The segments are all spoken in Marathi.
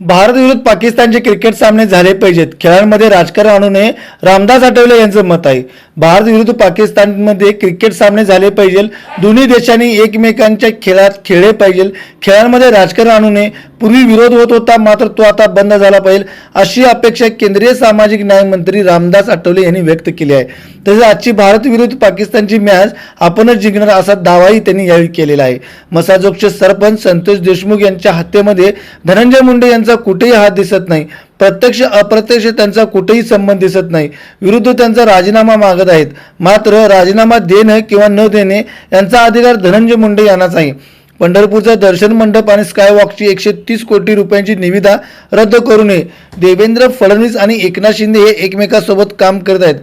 भारत विरुद्ध पाकिस्तानचे क्रिकेट सामने झाले पाहिजेत. खेळांमध्ये राजकारण आणू नये रामदास आठवले यांचं मत आहे. भारत विरुद्ध पाकिस्तानमध्ये क्रिकेट सामने झाले पाहिजे. दोन्ही देशांनी एकमेकांच्या खेळात खेळले पाहिजे. खेळांमध्ये राजकारण आणू नये. पूर्वी विरोध होत होता मात्र तो आता बंद झाला पाहिजे. अशी अपेक्षा केंद्रीय सामाजिक न्याय मंत्री रामदास आठवले यांनी व्यक्त केली आहे. तसेच आजची भारत विरुद्ध पाकिस्तानची मॅच आपणच जिंकणार असा दावाही त्यांनी यावेळी केलेला आहे. मसाजोगचे सरपंच संतोष देशमुख यांच्या हत्येमध्ये धनंजय मुंडे यांचा कुठेही हात दिसत नाही. प्रत्यक्ष अप्रत्यक्ष त्यांचा कुठेही संबंध दिसत नाही. विरुद्ध त्यांचा राजीनामा मागत आहेत. मात्र राजीनामा देणं किंवा न देणे यांचा अधिकार धनंजय मुंडे यांनाच आहे. पंढरपूरचं दर्शन मंडप आणि स्कायवॉकची एकशे तीस कोटी रुपयांची निविदा रद्द करू नये. देवेंद्र फडणवीस आणि एकनाथ शिंदे हे एकमेकांसोबत काम करत आहेत.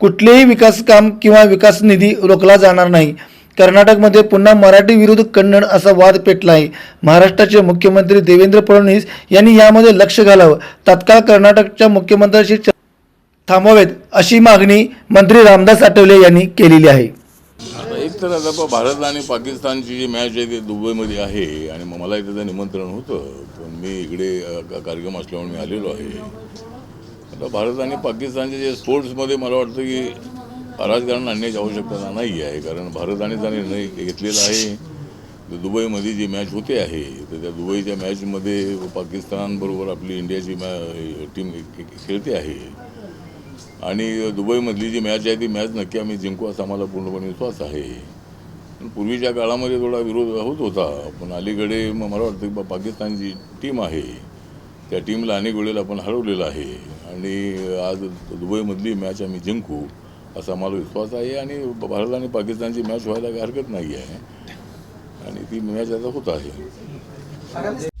कुठलेही विकास काम किंवा विकास निधी रोखला जाणार नाही. कर्नाटकमध्ये पुन्हा मराठी विरुद्ध कन्नड असा वाद पेटला आहे महाराष्ट्राचे मुख्यमंत्री देवेंद्र फडणवीस यांनी यामध्ये लक्ष घालावं. तात्काळ कर्नाटकच्या मुख्यमंत्र्यांशी थांबावेत अशी मागणी मंत्री रामदास आठवले यांनी केलेली आहे. एक तर आता भारत आणि पाकिस्तानची जी मॅच आहे ती दुबईमध्ये आहे आणि मग मला त्याचं निमंत्रण होतं. पण मी इकडे कार्यक्रम असल्यामुळे मी आलेलो आहे. आता भारत आणि पाकिस्तानचे जे स्पोर्ट्समध्ये मला वाटतं की राजकारण आणण्याची आवश्यकता नाही आहे कारण भारताने हा निर्णय घेतलेला आहे. तर दुबईमध्ये जी मॅच होते आहे तर त्या दुबईच्या मॅचमध्ये पाकिस्तानबरोबर आपली इंडियाची मॅ टीम खेळते आहे. आणि दुबईमधली जी मॅच आहे ती मॅच नक्की आम्ही जिंकू असा आम्हाला पूर्णपणे विश्वास आहे. पण पूर्वीच्या काळामध्ये थोडा विरोध होत होता. पण अलीकडे मग मला वाटतं की बा पाकिस्तानची टीम आहे त्या टीमला अनेक वेळेला आपण हरवलेलं आहे. आणि आज दुबईमधली मॅच आम्ही जिंकू. असा मला विश्वास आहे आणि भारत आणि पाकिस्तानची मॅच व्हायला काही हरकत नाही आहे आणि ती मॅच आता होत आहे.